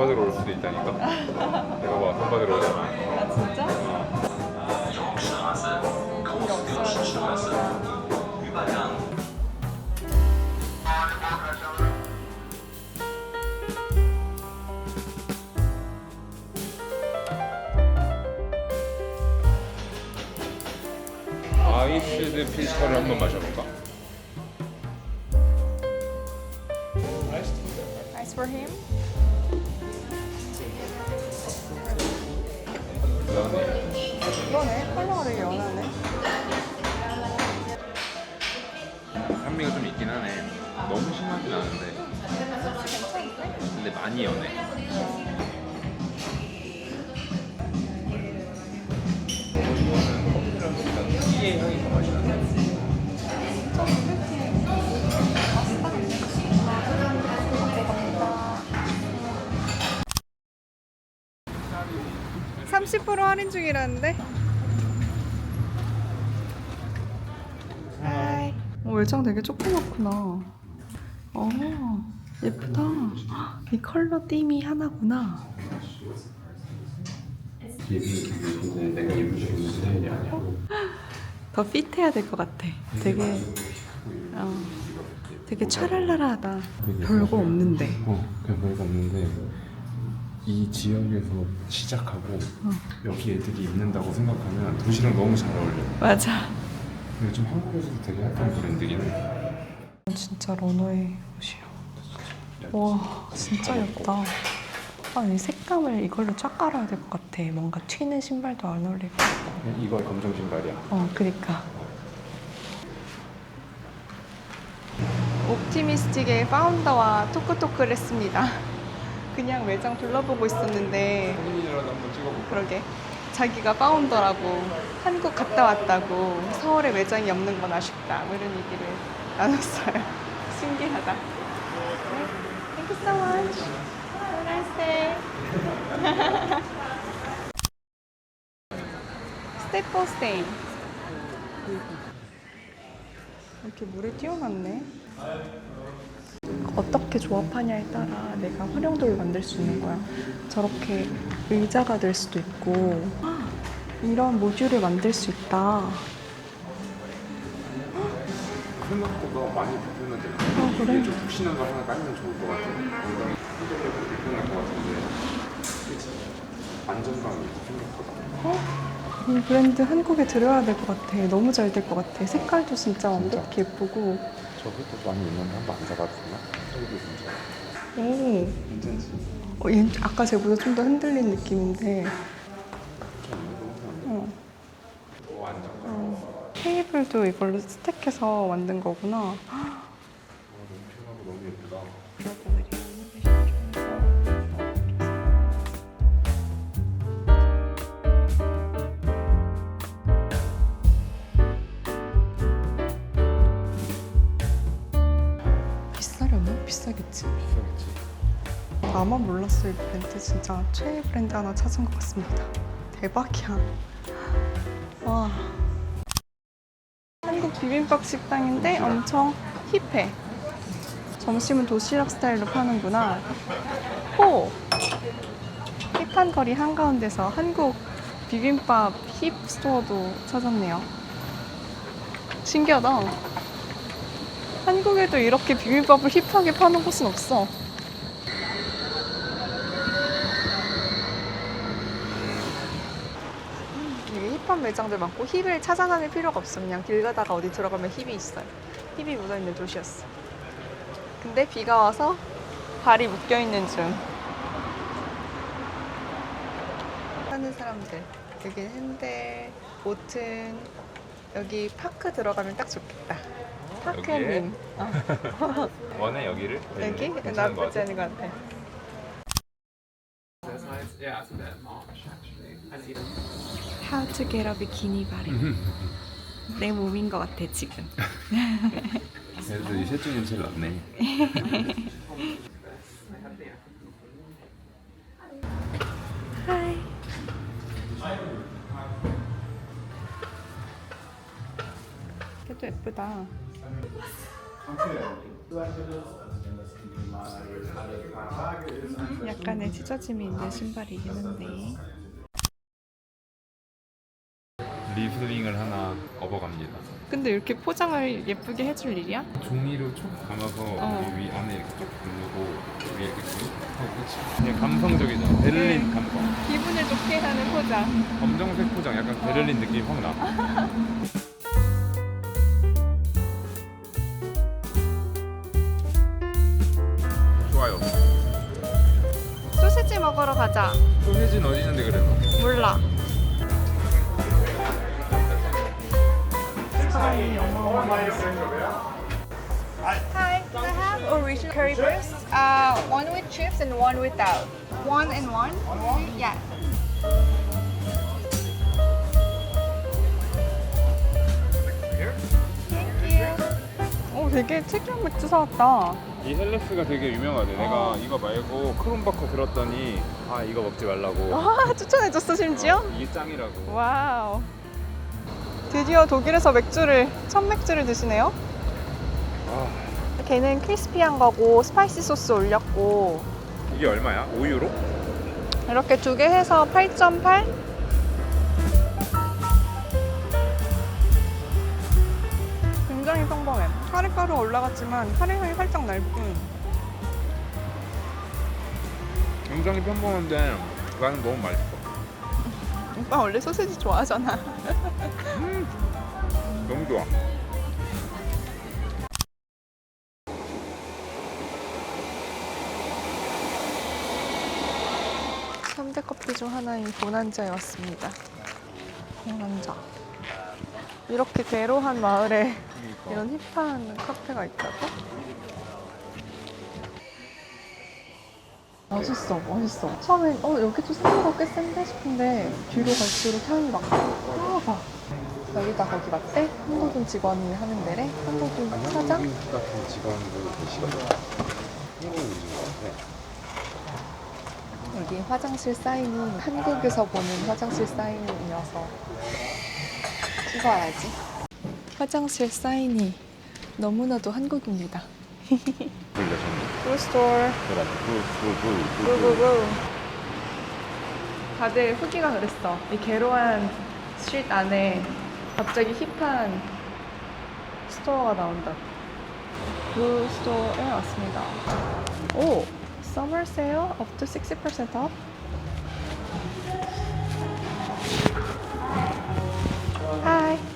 받으러 올 수도 있다니까. 내가 봐, 돈 받으러 오잖아. 아 진짜? 아이스드 필터를 한번 마셔볼까? Ice for him? 그러네 컬러가 되게 연하네 산미가 좀 있긴 하네. 너무 심하진 않은데. 근데 많이 연해. 이거는 커피랑 보다 티의 향이 더 맛이 나네. 삼십 프로 할인 중이라는데? 하이. 어, 외장 되게 조그맣구나. 어, 예쁘다. 이 컬러 띠이 하나구나. 근데 내가 입을 수 있는 스타일이 아니야. 더 핏해야 될 것 같아. 되게, 어, 되게 촤랄라라하다. 별거 없는데. 어, 그냥 별거 없는데 이 지역에서 시작하고 여기 애들이 입는다고 생각하면 도시랑 너무 잘 어울려. 맞아. 근데 좀 한국에서도 되게 핫한 브랜드긴 해. 진짜 러너의 옷이야. 와, 진짜 예쁘다. 아, 이 색감을 이걸로 쫙 깔아야 될 것 같아. 뭔가 튀는 신발도 안 어울릴 것 같고. 이거 검정 신발이야. 어, 그니까. 옵티미스틱의 파운더와 토크토크를 했습니다. 그냥 매장 둘러보고 있었는데, 사진이라도 한번 찍어볼까? 그러게. 자기가 파운더라고, 한국 갔다 왔다고, 서울에 매장이 없는 건 아쉽다. 뭐 이런 얘기를 나눴어요. 신기하다. 네. Thank you so much. Have a nice day. 스테퍼 스테인. 이렇게 물에 띄워놨네. 어떻게 조합하냐에 따라 내가 활용도를 만들 수 있는 거야. 저렇게 의자가 될 수도 있고, 아, 이런 모듈을 만들 수 있다. 생각보다 많이 불편하지 않아. 아, 그래? 좀 푹신한 거 하나 깔면 좋을 것 같아. 뭔가 한쪽이 불편할 것 같은데 그치? 안정감이 생각보다. 어? 이 브랜드 한국에 들여야 될 것 같아. 너무 잘 될 것 같아. 색깔도 진짜 완벽히 예쁘고. 저것도 많이 있는데 한번 안 잡아도 되나? 저기도 진짜 오. 괜찮지? 어, 얘 아까 쟤보다 좀 더 흔들린 느낌인데. 어. 안정감. 어. 테이블도 이걸로 스택해서 만든 거구나. 와, 너무 편하고 너무 예쁘다. 나만 몰랐어 이 브랜드 진짜 최애 브랜드 하나 찾은 것 같습니다. 대박이야. 와. 한국 비빔밥 식당인데 엄청 힙해. 점심은 도시락 스타일로 파는구나. 호. 힙한 거리 한가운데서 한국 비빔밥 힙 스토어도 찾았네요. 신기하다. 한국에도 이렇게 비빔밥을 힙하게 파는 곳은 없어. 힙한 매장들 많고 힙을 찾아다닐 필요가 없어. 그냥 길 가다가 어디 들어가면 힙이 있어요. 힙이 묻어있는 도시였어. 근데 비가 와서 발이 묶여있는 중. 하는 사람들. 여기 핸델, 보튼, 여기 파크 들어가면 딱 좋겠다. 파크님. 어, 원해 여기를? 여기? 괜찮은 것 나쁘지. 않은 것 같아. How to get a bikini body. 내 몸인 것 같아 지금. 그래도 이 셋 중엔 제일 낫네. 하이. 걔도 예쁘다. 약간의 찢어짐이 있는 신발이긴 한데 리플링을 하나 업어갑니다. 근데 이렇게 포장을 예쁘게 해줄 일이야? 종이로 촉 감아서 어. 여기 위 안에 이렇게 쭉 누르고 위에 이렇게 쭉 하고 끝이. 그냥 감성적이잖아. 베를린 네. 감성. 기분을 좋게 하는 포장 검정색 포장 약간 베를린 느낌이 확 나. 좋아요. 소시지 먹으러 가자 소세지는 어디 있는데 그래도? 몰라 Hi, I have original curry burst? Uh, one with chips and one without. One and one? Yeah. Thank you. 오, 되게 특이한 맥주 사왔다. 이 헬레스가 되게 유명하대. 내가 이거 말고 크롬바커 들었더니 아 이거 먹지 말라고. 아, 추천해줬어, 심지어? 어, 이게 짱이라고. 와우. 드디어 독일에서 맥주를 첫 맥주를 드시네요. 아, 걔는 크리스피한 거고 스파이시 소스 올렸고 이게 얼마야? 5유로? 이렇게 두 개 해서 8.8. 굉장히 평범해. 카레가루 올라갔지만 카레 향이 살짝 날 뿐. 굉장히 평범한데 나는 너무 맛있어. 오빠 원래 소세지 좋아하잖아. 너무 좋아. 삼대 커피 중 하나인 보난자에 왔습니다. 보난자. 이렇게 괴로한 마을에 이런 힙한 카페가 있다고? 맛있어, 맛있어. 처음엔 어 여기도 생각보다 꽤 센데 싶은데 뒤로 갈수록 향이 막 아, 여기가 거기 맞대? 한국인 직원이 하는 데래? 한국인 사장? 한국 같은 직원들 계시거든요. 여기 화장실 사인이 한국에서 보는 화장실 사인이어서 찍어야지. 화장실 사인이 너무나도 한국입니다. 굿스토어. 그래. 굿굿굿 고고고. 다들 후기가 그랬어. 이 괴로운 스트리트 안에 갑자기 힙한 스토어가 나온다. 그 스토어에 왔습니다. 오! Summer sale up to 60% off? Hi.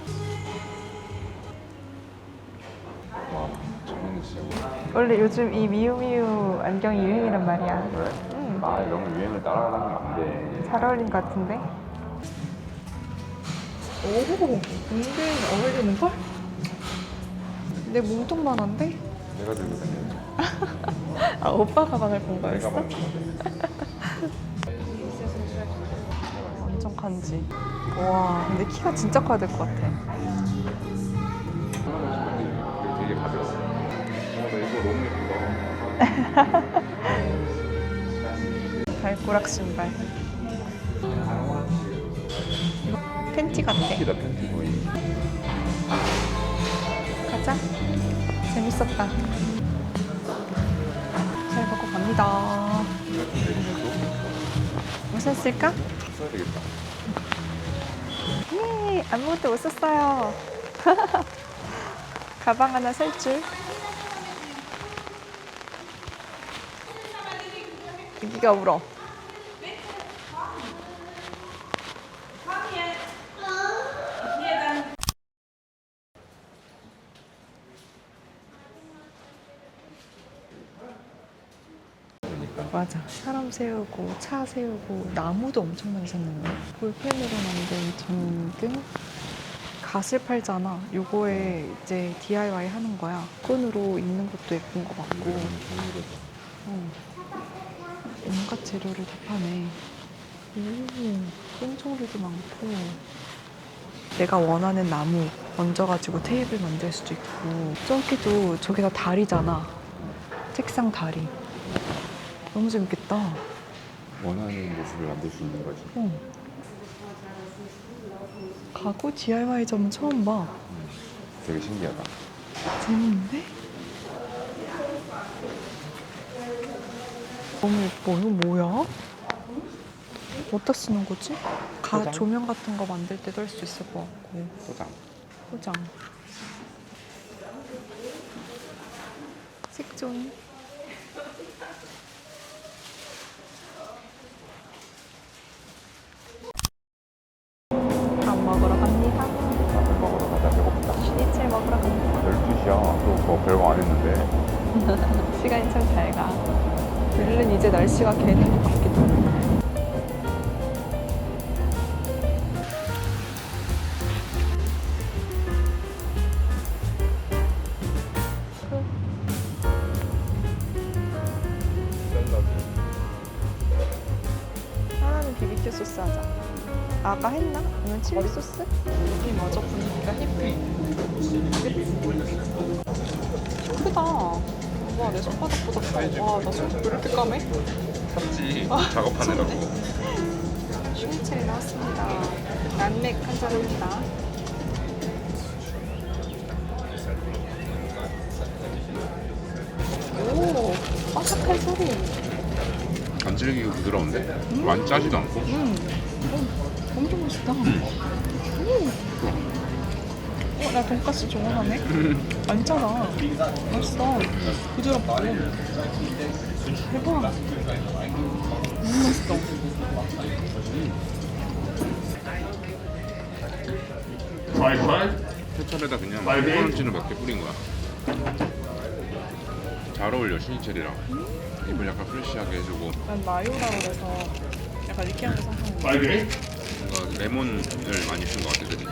원래 요즘 이 미우미우 안경이 유행이란 말이야. 그래? 응. 아, 너무 유행을 따라가면 안 돼. 잘 어울린 것 같은데? 오, 은근 어울리는 걸? 내 몸통만 한데? 내가 들고 다녀. 아, 오빠 가방을 본 내가 거였어? 먹는 거지. 완전 간지. 와, 근데 키가 진짜 커야 될 것 같아. 발꼬락 신발. 이거 팬티 같아. 팬티다 팬티 거의. 가자. 재밌었다. 잘 먹고 갑니다. 또 써야 되겠다. 예, 아무것도 못 썼어요. 가방 하나 살 줄. 여기가 울어. 맞아. 사람 세우고 차 세우고 나무도 엄청 많이 샀는데 볼펜으로 만든 전등 갓을 팔잖아. 요거에 이제 DIY 하는 거야. 끈으로 입는 것도 예쁜 것 같고. 어. 온갖 재료를 다 파네. 오, 끈종류도 많고. 내가 원하는 나무 얹어가지고 테이블 만들 수도 있고. 저기도 저게 다 다리잖아. 책상 다리. 너무 재밌겠다. 원하는 모습을 만들 수 있는 거지. 어. 가구 DIY 점은 처음 봐. 되게 신기하다. 재밌는데? 너무 예뻐. 이거 뭐야? 어디다 쓰는 거지? 가 포장? 조명 같은 거 만들 때도 할 수 있을 것 같고. 포장. 포장. 색종 아까 했나? 오늘 칠리 소스? 여기 맞아 분위기가 힙해. 크다. 와, 내 손바닥보다 커. 와, 나손왜 이렇게 까매? 샀지. 아, 작업하느라고. 슈니첼이 나왔습니다. 난맥 한잔 합니다. 오, 바삭한 소리. 안 질기고 부드러운데? 많이 짜지도 않고. 음, 어, 엄청 맛있다. 음. 어, 나 돈까스 좋아하네. 안 짜다. 맛있어. 부드럽고. 대박. 너무 맛있어. 케첩에다 그냥 코코넛진을 몇 개 뿌린 거야. 잘 어울려 슈니첼이랑. 입을 약간 프레쉬하게 해주고 난 마요라 그래서 약간 느끼한 거 상상해. 뭔가 레몬을 많이 쓴 것 같아, 그지?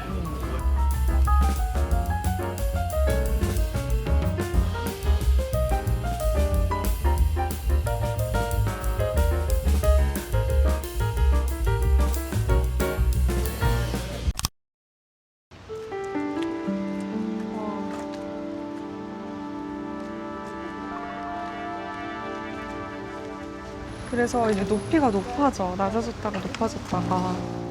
그래서 이제 높이가 높아져. 낮아졌다가 높아졌다가. 어.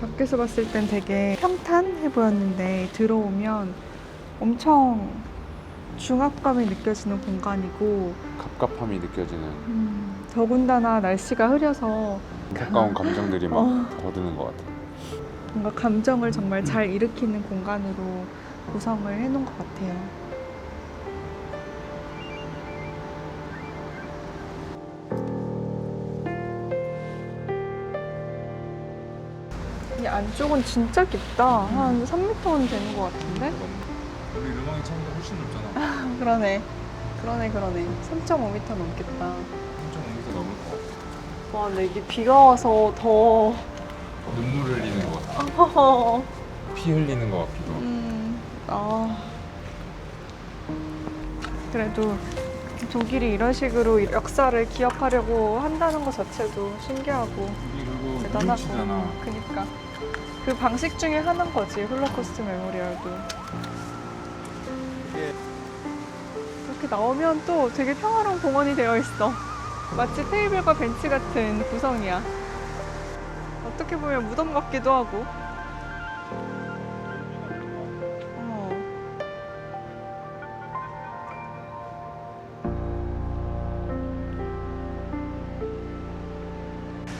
밖에서 봤을 땐 되게 평탄해 보였는데 들어오면 엄청 중압감이 느껴지는 공간이고 갑갑함이 느껴지는 음, 더군다나 날씨가 흐려서 가까운 감정들이 막 어. 거드는 것 같아. 뭔가 감정을 정말 잘 일으키는 공간으로 구성을 해놓은 것 같아요. 이 안쪽은 진짜 깊다. 한 3m는 되는 것 같은데? 우리 르망이 차보다 훨씬 높잖아. 그러네. 그러네, 그러네. 3.5m 넘겠다. 3.5m 넘을 것 같아. 와, 근데 이게 비가 와서 더. 눈물 흘리는 것 같아. 피 흘리는 것 같기도 하고. 음, 아. 그래도 독일이 이런 식으로 역사를 기억하려고 한다는 것 자체도 신기하고 그리고 대단하고. 그니까. 그 방식 중에 하나인 거지, 홀로코스트 메모리얼도. 이렇게 나오면 또 되게 평화로운 공원이 되어 있어. 마치 테이블과 벤치 같은 구성이야. 어떻게 보면 무덤 같기도 하고. 어.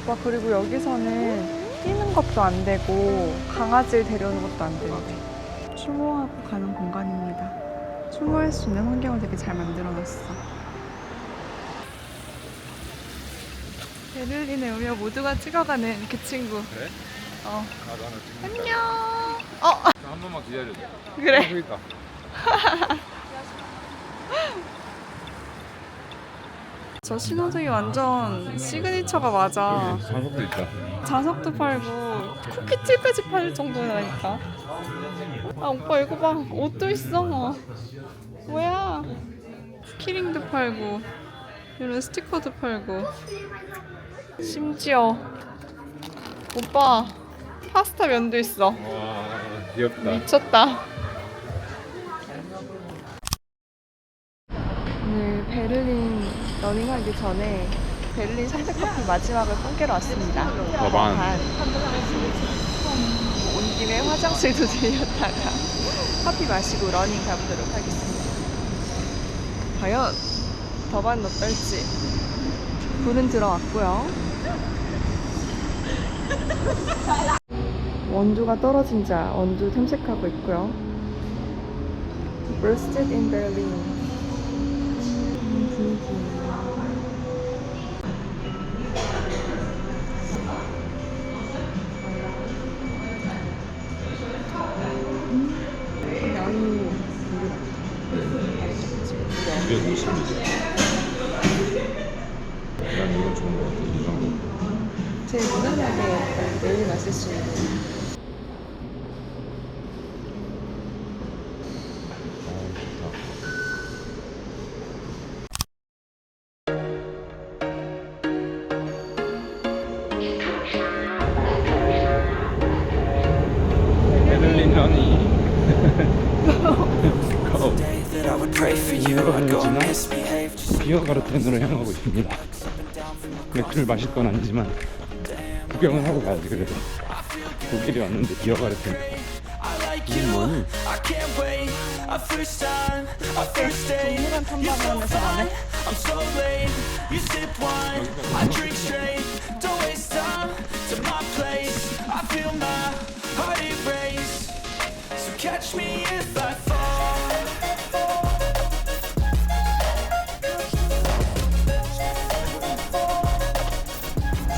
와 그리고 여기서는 뛰는 것도 안 되고 강아지를 데려오는 것도 안 되는데 추모하고 가는 공간입니다. 추모할 수 있는 환경을 되게 잘 만들어놨어. 베를린에 오면 모두가 찍어가는 그 친구. 그래? 어. 아 나는 지금 안녕. 어 한 번만 기다려줘. 그래. 하고 있다. 저 신호등이 완전 시그니처가 맞아. 여기 장석도 있다. 자석도 팔고 쿠키집까지 팔 정도라니까. 아 오빠 이거 봐 옷도 있어. 뭐야? 키링도 팔고 이런 스티커도 팔고 심지어 오빠 파스타 면도 있어. 와 귀엽다. 미쳤다. 베를린 러닝하기 전에 베를린 선택커피 마지막을 뽕개러 왔습니다. 더반. 온 김에 화장실도 들렸다가 커피 마시고 러닝 가보도록 하겠습니다. 과연 더반 어떨지 불은 들어왔고요. 원두가 떨어진 자 원두 탐색하고 있고요. Roasted in Berlin. 음, 분위기. 250ml. 난 이거 좋은 거 같아. 이 정도. 제일 무난하게 매일 마실 수 있는 that I would pray for you. I'd go and misbehave. Just 비어가르텐으로 향하고 있습니다. 맥주를 마실 건 아니지만 구경은 하고 가야지 그래도. 독일에 왔는데 비어가르텐. I like you. I can't wait. A first time,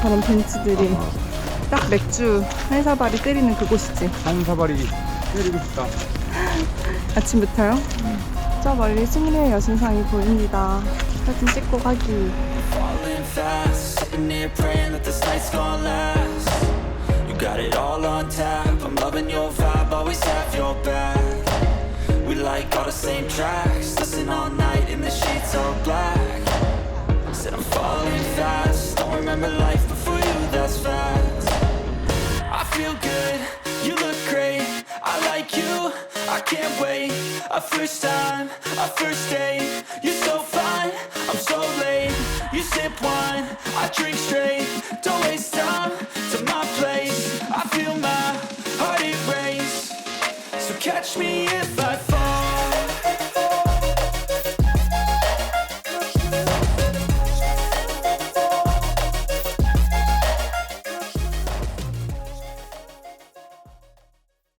저런 벤치들이 딱 맥주 한 사발이 때리는 그곳이지 한 사발이 때리고 싶다. 아침부터요? 저 멀리 승리의 여신상이 보입니다 사진 찍고 가기 Falling fast, sitting here praying that this night's gonna last. You got it all on tap. I'm loving your vibe, always have your back. We like all the same tracks, listen all night in the sheets all black. Said I'm falling fast, don't remember life satisfied